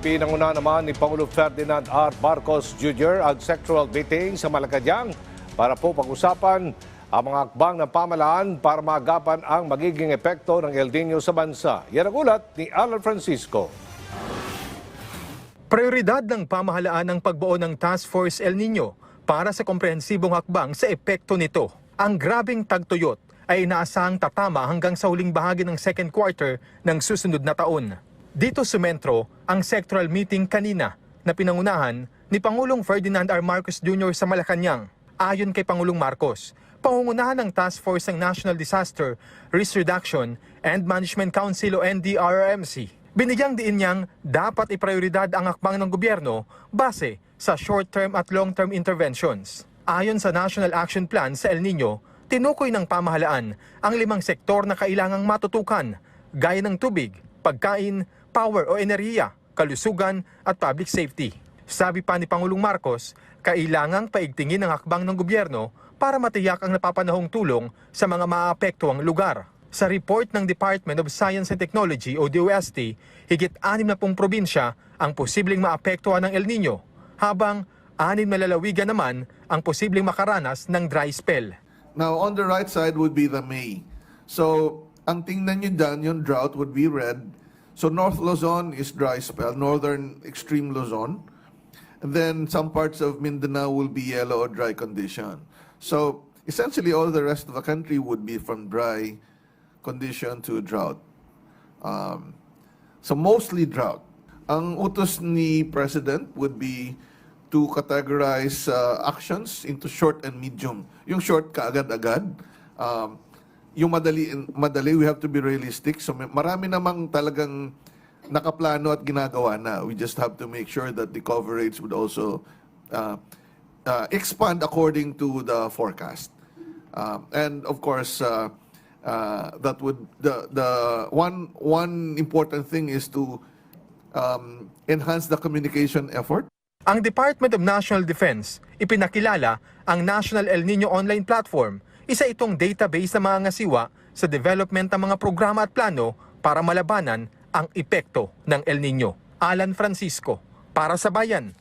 Pinanguna naman ni Pangulo Ferdinand R. Marcos Jr. ang sectoral meeting sa Malacanang para po pag-usapan ang mga akbang ng pamalaan para maagapan ang magiging epekto ng El Nino sa bansa. Yan ang ulat ni Alan Francisco. Prioridad ng pamahalaan ang pagbuo ng Task Force El Nino para sa komprehensibong hakbang sa epekto nito. Ang grabing tagtuyot ay inaasahang tatama hanggang sa huling bahagi ng second quarter ng susunod na taon. Dito sumentro ang sectoral meeting kanina na pinangunahan ni Pangulong Ferdinand R. Marcos Jr. sa Malacanang. Ayon kay Pangulong Marcos, pangungunahan ng Task Force ng National Disaster Risk Reduction and Management Council o NDRRMC. Binigyang diin niyang dapat iprioridad ang akbang ng gobyerno base sa short-term at long-term interventions. Ayon sa National Action Plan sa El Nino, tinukoy ng pamahalaan ang limang sektor na kailangang matutukan, gaya ng tubig, pagkain, power o enerhiya, kalusugan at public safety. Sabi pa ni Pangulong Marcos, kailangang paigtingin ang hakbang ng gobyerno para matiyak ang napapanahong tulong sa mga maapektuang lugar. Sa report ng Department of Science and Technology o DOST, higit 60 probinsya ang posibleng maapektuhan ng El Nino, habang anim na lalawigan naman ang posibleng makaranas ng dry spell. Now, on the right side would be the May. So, ang tingnan nyo dyan, yung drought would be red. So, North Luzon is dry spell, northern extreme Luzon. And then some parts of Mindanao will be yellow or dry condition. So, essentially, all the rest of the country would be from dry condition to drought. Um, so, mostly drought. Ang utos ni President would be to categorize uh, actions into short and medium. Yung short kaagad-agad. Um, yung madali, madali, we have to be realistic. So marami namang talagang nakaplano at ginagawa na. We just have to make sure that the coverage would also uh, uh, expand according to the forecast. Um, and of course, uh, uh, that would the the one one important thing is to um, enhance the communication effort. Ang Department of National Defense ipinakilala ang National El Nino Online Platform, isa itong database ng mga ngasiwa sa development ng mga programa at plano para malabanan ang epekto ng El Nino. Alan Francisco, para sa Bayan.